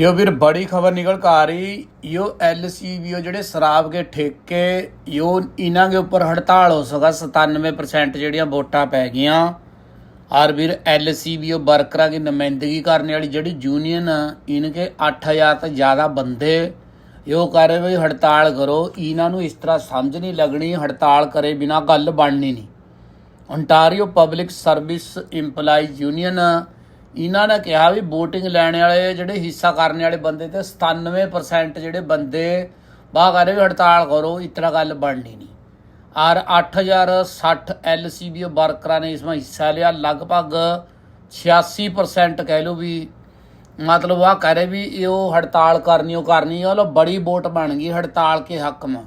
यो ਵੀਰ ਬੜੀ ਖਬਰ ਨਿਕਲ ਕੇ ਆ ਰਹੀ यो एलसीबीओ ਜਿਹੜੇ ਸ਼ਰਾਬ ਕੇ ਠੇਕੇ यो ਇਹਨਾਂ ਦੇ ਉੱਪਰ ਹੜਤਾਲ ਹੋ ਸਕਾ 97% ਜਿਹੜੀਆਂ ਵੋਟਾਂ ਪੈ ਗਈਆਂ ਔਰ ਵੀਰ एलसीबीओ ਵਰਕਰਾਂ ਦੀ ਨੁਮਾਇੰਦਗੀ ਕਰਨ ਵਾਲੀ ਜਿਹੜੀ ਯੂਨੀਅਨ ਇਨਕੇ 8000 ਤੋਂ ਜ਼ਿਆਦਾ ਬੰਦੇ यो ਕਹ ਰਹੇ ਵੀ ਹੜਤਾਲ ਕਰੋ ਇਹਨਾਂ ਨੂੰ ਇਸ ਤਰ੍ਹਾਂ ਸਮਝ ਨਹੀਂ ਲੱਗਣੀ ਹੜਤਾਲ ਕਰੇ ਬਿਨਾ ਗੱਲ ਬਣਨੀ ਨਹੀਂ ontario public service EMPLOYEES union ਇਹਨਾਂ ਨੇ ਕਿਹਾ ਵੀ VOTING ਲੈਣ ਵਾਲੇ ਜਿਹੜੇ ਹਿੱਸਾ ਕਰਨ ਵਾਲੇ ਬੰਦੇ ਤੇ 97% ਜਿਹੜੇ ਬੰਦੇ ਬਾਹਰ ਰਹੇ ਵੀ ਹੜਤਾਲ ਕਰੋ, ਇਤਨਾ ਗੱਲ ਬਣਨੀ ਨਹੀਂ। ਔਰ 8060 LCBO ਵਰਕਰਾਂ ਨੇ ਇਸ ਵਿੱਚ ਹਿੱਸਾ ਲਿਆ, ਲਗਭਗ 86% ਕਹਿ ਲਓ ਵੀ ਮਤਲਬ ਆ ਕਹ ਰਹੇ ਵੀ ਇਹ ਉਹ ਹੜਤਾਲ ਕਰਨੀ, ਉਹ ਕਰਨੀ ਉਹ ਲੋ ਬੜੀ ਵੋਟ ਬਣ ਗਈ, ਹੜਤਾਲ ਕੇ ਹੱਕ में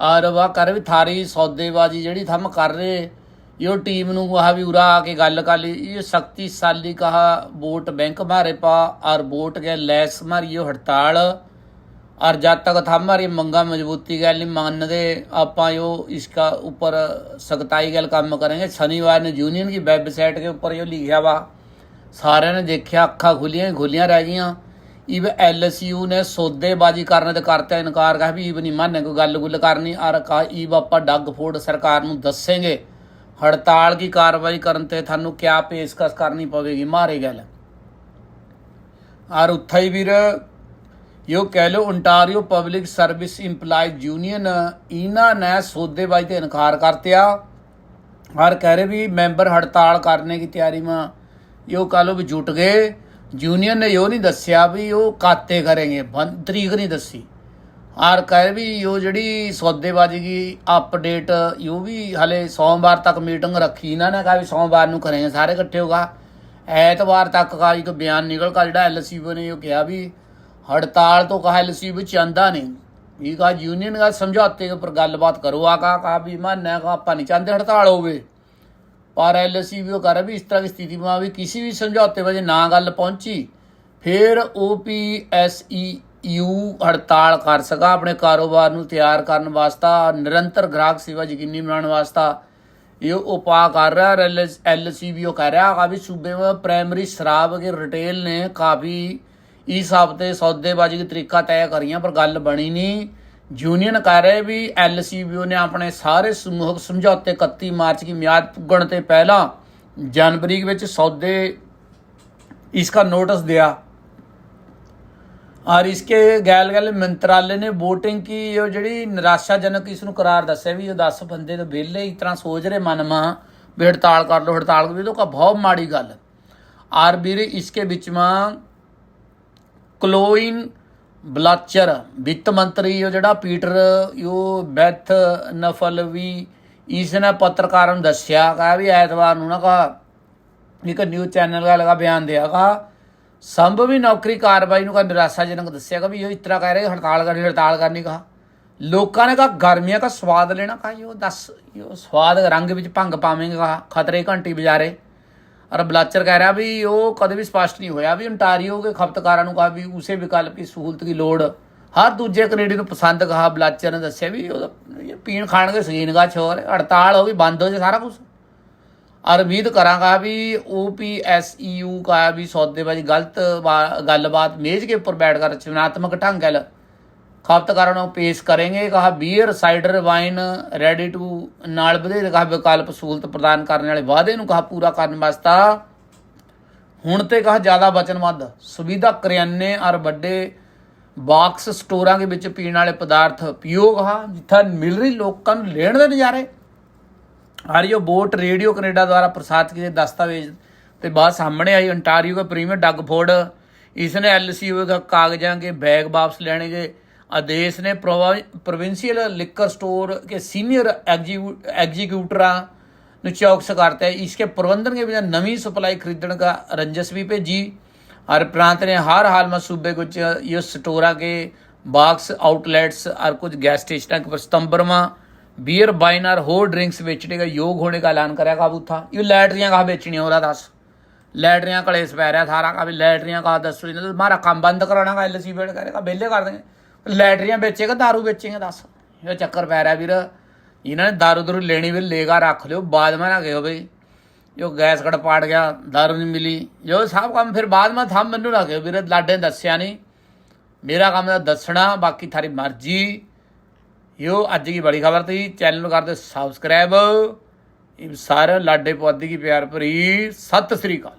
ਔਰ ਵਾ ਕਰ ਵੀ ਥਾਰੀ ਸੌਦੇਬਾਜ਼ੀ ਜਿਹੜੀ ਥੰਮ ਕਰ ਰਹੇ ਇਹ ਟੀਮ ਨੂੰ ਕਹਾ ਵੀ ਉਰਾ ਆ ਕੇ ਗੱਲ ਕਰ ਲਈ ਇਹ ਸ਼ਕਤੀਸ਼ਾਲੀ ਕਹਾ ਵੋਟ बैंक मारे पा और वोट के लैस मारी ये हड़ताल और जब तक था हमारी मंगा मजबूती गैल नहीं मानते आप यो इसका ऊपर सख्ताई गैल काम करेंगे शनिवार ने यूनियन की वेबसाइट के ऊपर यो लिखा वा ਸਾਰਿਆਂ ਨੇ ਦੇਖਿਆ ਅੱਖਾਂ ਖੁੱਲੀਆਂ ਹੀ ਖੁੱਲੀਆਂ ਰਹਿ ਗਈਆਂ ਇਵ ਐਲਸੀਯੂ ਨੇ ਸੌਦੇਬਾਜ਼ੀ ਕਰਨ ਤੇ ਕਰਤਾ ਇਨਕਾਰ ਕਹਾ ਵੀ ਇਵ ਨਹੀਂ ਮੰਨੇ ਕੋਈ ਗੱਲ ਗੁੱਲ ਕਰਨੀ ਔਰ ਕਹਾ ਇਵ ਆਪਾਂ ਡੱਗ ਫੋਰਡ ਸਰਕਾਰ ਨੂੰ ਦੱਸਾਂਗੇ ਹੜਤਾਲ ਦੀ ਕਾਰਵਾਈ ਕਰਨ ਤੇ ਤੁਹਾਨੂੰ ਕਿਆ ਪੇਸ਼ਕਸ਼ ਕਰਨੀ ਪਵੇਗੀ? ਮਾਰੇ ਗੱਲ। ਔਰ ਉੱਥੇ ਵੀਰ, ਯੋ ਕਹਿ ਲੋ Ontario public service employees union ਇਹਨਾਂ ਨੇ ਸੌਦੇਬਾਜ਼ੀ ਤੇ ਇਨਕਾਰ ਕਰਤਿਆ। ਹਰ ਕਹਿ ਰਹੇ ਵੀ ਮੈਂਬਰ ਹੜਤਾਲ ਕਰਨੇ ਦੀ ਤਿਆਰੀ ਮਾ, ਯੋ ਕਹ ਲੋ ਵੀ ਜੁਟ ਗਏ। ਯੂਨੀਅਨ ਨੇ ਯੋ ਨਹੀਂ ਦੱਸਿਆ ਵੀ ਉਹ ਕਾਤੇ ਕਰਨਗੇ। ਬੰਦ ਤਰੀਕ ਨਹੀਂ ਦੱਸੀ। ਆਰ ਕਹਿ ਵੀ ਉਹ ਜਿਹੜੀ ਸੌਦੇਬਾਜ਼ੀ ਦੀ ਅਪਡੇਟ ਉਹ ਵੀ ਹਲੇ ਸੋਮਵਾਰ ਤੱਕ ਮੀਟਿੰਗ ਰੱਖੀ ਇਹਨਾਂ ਨੇ, ਕਹਾ ਵੀ ਸੋਮਵਾਰ ਨੂੰ ਕਰੇ ਸਾਰੇ ਇਕੱਠੇ ਹੋਗਾ ਐਤਵਾਰ ਤੱਕ ਕਾ ਇੱਕ ਬਿਆਨ ਨਿਕਲ ਕਾ ਜਿਹੜਾ ਐਲਸੀਬੀ ਨੇ ਉਹ ਕਿਹਾ ਵੀ ਹੜਤਾਲ ਤੋਂ ਕਹਾ ਐਲਸੀਬੀ ਚੰਦਾ ਨਹੀਂ। ਇਹ ਕਹਾ ਯੂਨੀਅਨ ਦਾ ਸਮਝੌਤੇ ਉੱਪਰ ਗੱਲਬਾਤ ਕਰੋ, ਆ ਕਾ ਕਹਾ ਵੀ ਮੰਨਿਆ ਕਹਾ ਆਪਾਂ ਨਹੀਂ ਚਾਹੁੰਦੇ ਹੜਤਾਲ ਹੋਵੇ। ਪਰ ਐਲਸੀਬੀ ਉਹ ਕਰ ਵੀ ਇਸ ਤਰ੍ਹਾਂ ਦੀ ਸਥਿਤੀ ਮਾ ਵੀ ਕਿਸੇ ਵੀ ਸਮਝੌਤੇ ਵਜੇ ਨਾ ਗੱਲ ਪਹੁੰਚੀ, ਫਿਰ ਓਪੀਐਸਈ ਯੂ ਹੜਤਾਲ ਕਰ ਸਕਾ, ਆਪਣੇ ਕਾਰੋਬਾਰ ਨੂੰ ਤਿਆਰ ਕਰਨ ਵਾਸਤਾ, ਨਿਰੰਤਰ ਗ੍ਰਾਹਕ ਸੇਵਾ ਯਕੀਨੀ ਬਣਾਉਣ ਵਾਸਤਾ। ਇਹ ਉਪਾਅ ਕਰ ਰਿਹਾ ਹੈ ਐਲਸੀਬੀ ਉਹ ਕਹਿ ਰਿਹਾ ਹੈ ਵੀ ਸੂਬੇ ਵਿੱਚ ਪ੍ਰਾਇਮਰੀ ਸ਼ਰਾਬ ਕੇ ਰਿਟੇਲ ਨੇ ਕਾਫੀ ਇਸ ਹਫ਼ਤੇ ਸੌਦੇਬਾਜ਼ੀ ਦਾ ਤਰੀਕਾ ਤੈਅ ਕਰੀਆਂ, ਪਰ ਗੱਲ ਬਣੀ ਨਹੀਂ। ਯੂਨੀਅਨ ਕਰ ਰਹੇ ਵੀ ਐਲਸੀਬੀਓ ਨੇ ਆਪਣੇ ਸਾਰੇ ਸਮੂਹ ਸਮਝੌਤੇ 31 ਮਾਰਚ ਦੀ ਮਿਆਦ ਪੁੱਗਣ ਤੇ ਪਹਿਲਾਂ ਜਨਵਰੀ ਵਿੱਚ ਸੌਦੇ ਇਸ ਦਾ ਨੋਟਿਸ ਦਿਆ। और इसके गैल गैल मंत्रालय ने वोटिंग की ਜੋ ਜਿਹੜੀ ਨਿਰਾਸ਼ਾਜਨਕ ਇਸ ਨੂੰ ਕਰਾਰ ਦੱਸਿਆ ਵੀ ਇਹ 10 ਬੰਦੇ ਤਾਂ ਵਿਹਲੇ ਇਸ ਤਰ੍ਹਾਂ ਸੋਚ ਰਹੇ ਮਨ ਮਾ ਵੀ ਹੜਤਾਲ ਕਰ ਲੋ ਹੜਤਾਲ ਕਰ ਲੋ ਤਾਂ ਬਹੁਤ ਮਾੜੀ ਗੱਲ ਔਰ ਵੀਰੇ इसके ਵਿੱਚ ਮਾ ਕਲੋਇਨ ਬਲਾਚਰ ਵਿੱਤ ਮੰਤਰੀ ਉਹ ਜਿਹੜਾ ਪੀਟਰ ਉਹ ਬੈਥ ਨਫਲ ਵੀ ਇਸ ਨੇ ਪੱਤਰਕਾਰਾਂ ਨੂੰ ਦੱਸਿਆ ਕਹਾ ਵੀ ਐਤਵਾਰ ਨੂੰ ਨਾ ਕਹਾ ਇੱਕ ਨਿਊਜ਼ ਚੈਨਲ ਦਾ ਲਗਾ ਬਿਆਨ ਦਿਆ ਕਹਾ ਸੰਭਵੀ ਨੌਕਰੀ ਕਾਰਵਾਈ ਨੂੰ ਕਾ ਨਿਰਾਸ਼ਾਜਨਕ ਦੱਸਿਆ ਕਿ ਵੀ ਇਹ ਇਸ ਤਰ੍ਹਾਂ ਕਹਿ ਰਹੇ, ਹੜਤਾਲ ਕਰਨੀ ਹੜਤਾਲ ਕਰਨੀ ਕਹਾ। ਲੋਕਾਂ ਨੇ ਕਹਾ, ਗਰਮੀਆਂ ਦਾ ਸਵਾਦ ਲੈਣਾ ਕਹਾ, ਇਹ ਦੱਸ, ਇਹ ਸਵਾਦ ਰੰਗ ਵਿੱਚ ਭੰਗ ਪਾਵੇਂਗੇ ਕਹਾ, ਖਤਰੇ ਘੰਟੀ ਬਜਾਰੇ। ਔਰ ਬਲਾਚਰ ਕਹਿ ਰਿਹਾ ਵੀ ਉਹ ਕਦੇ ਵੀ ਸਪਸ਼ਟ ਨਹੀਂ ਹੋਇਆ ਵੀ ontario ਦੇ ਖਪਤਕਾਰਾਂ ਨੂੰ ਕਹਾ ਵੀ ਉਸੇ ਵਿਕਲਪ ਦੀ ਸਹੂਲਤ ਦੀ ਲੋੜ। ਹਰ ਦੂਜੇ ਕੈਨੇਡੀ ਨੂੰ ਪਸੰਦ ਕਹਾ, ਬਲਾਚਰ ਨੇ ਦੱਸਿਆ ਵੀ ਉਹ ਪੀਣ ਖਾਣ ਕੇ ਸੀਨਗਾ ਛੋਰ ਹੜਤਾਲ ਹੋ ਗਈ, ਬੰਦ ਹੋ ਜਾ ਸਾਰਾ ਕੁਝ ਔਰ ਉਮੀਦ ਕਰਾਂਗਾ ਵੀ OPSEU ਕਹਾ ਵੀ ਸੌਦੇਬਾਜ਼ੀ ਗਲਤ ਬਾ- ਗੱਲਬਾਤ ਮੇਜ਼ ਕੇ ਉੱਪਰ ਬੈਠ ਕਰ, ਰਚਨਾਤਮਕ ਢੰਗ ਨਾਲ। ਖਪਤਕਾਰਾਂ ਨੂੰ ਪੇਸ਼ ਕरेंगे ਕਹਾ beer cider wine ready to ਨਾਲ ਵਧੇਰੇ, ਕਹਾ ਵਿਕਲਪ ਸਹੂਲਤ ਪ੍ਰਦਾਨ ਕਰਨ ਵਾਲੇ ਵਾਅਦੇ ਨੂੰ ਕਹਾ ਪੂਰਾ ਕਰਨ ਵਾਸਤਾ। ਹੁਣ ਤੇ ਕਹਾ ਜ਼ਿਆਦਾ ਵਚਨਬੱਧ ਸੁਵਿਧਾ ਕਰਿਆਨੇ ਔਰ ਵੱਡੇ ਬਾਕਸ ਸਟੋਰਾਂ ਦੇ ਵਿੱਚ ਪੀਣ ਵਾਲੇ ਪਦਾਰਥ ਪੀਓ, ਕਹਾ, ਜਿੱਥੇ ਮਿਲ ਰਹੀ ਲੋਕਾਂ ਨੂੰ ਲੈਣ ਦੇ ਨਜ਼ਾਰੇ। ਆਰੀਓ ਬੋਟ ਰੇਡੀਓ ਕੈਨੇਡਾ ਦੁਆਰਾ ਪ੍ਰਸਾਰਿਤ ਕੀਤੇ ਦਸਤਾਵੇਜ਼ ਤੇ ਬਾਅਦ ਸਾਹਮਣੇ ਆਈ ontario के ਪ੍ਰੀਮੀਅਰ ਡਗ ਫੋਰਡ इसने एलसीओ का कागजां के बैग वापस लेने के आदेश ने प्रोविंशियल लिकर स्टोर के सीनियर एग्जीक्यूटरा ਨੂੰ ਚੌਕਸ ਕਰਤਾ है इसके प्रबंधन के बिना नवी सप्लाई खरीदने का रंजस भी भेजी और प्रांत ने हर हाल में सूबे कुछ ये स्टोरा के बाक्स आउटलेट्स और कुछ गैस स्टेशन के सितंबर में बियर वाइन और होर ड्रिंक्स बेचने का योग होने का ऐलान करा काबू था ये लैटरियां कहा बेचनी हो रहा दस लैटरियां कलेस पै रहा सारा का भी लैटरियां कहा दस हमारा काम बंद कराना का एल सी बेड करेगा बेले कर देंगे लैटरियां बेचेगा दारू बेचेंगे दस ਇਹ ਚੱਕਰ ਪੈ ਰਿਹਾ ਵੀਰ ਇਹਨਾਂ ਨੇ ਦਾਰੂ ਦਰੂ ਲੈਣੀ ਵੀ ਲੇਗਾ ਰੱਖ ਲਿਓ ਬਾਅਦ ਮੈਂ ਨਾ ਗਿਓ ਬਈ ਜੋ ਗੈਸ ਕੜ ਪਾੜ ਗਿਆ ਦਾਰੂ ਨਹੀਂ ਮਿਲੀ ਜੋ ਸਭ ਕੰਮ ਫਿਰ ਬਾਅਦ ਮੈਂ ਥੰਮ ਮੈਨੂੰ ਨਾ ਕਿ ਵੀਰੇ ਲਾਡੇ ਨੇ ਦੱਸਿਆ ਨਹੀਂ ਮੇਰਾ ਕੰਮ ਹੈ ਦੱਸਣਾ ਬਾਕੀ ਥਾਰੀ ਮਰਜ਼ੀ ਯੋ ਅੱਜ ਦੀ ਬੜੀ ਖਬਰ ਤੀ ਚੈਨਲ ਨੂੰ ਕਰਦੇ ਸਬਸਕ੍ਰਾਈਬ। ਇਹ ਸਾਰੇ ਲਾਡੇ ਪੁਆਧੀ ਕੀ ਪਿਆਰ ਭਰੀ। ਸਤਿ ਸ੍ਰੀ ਅਕਾਲ।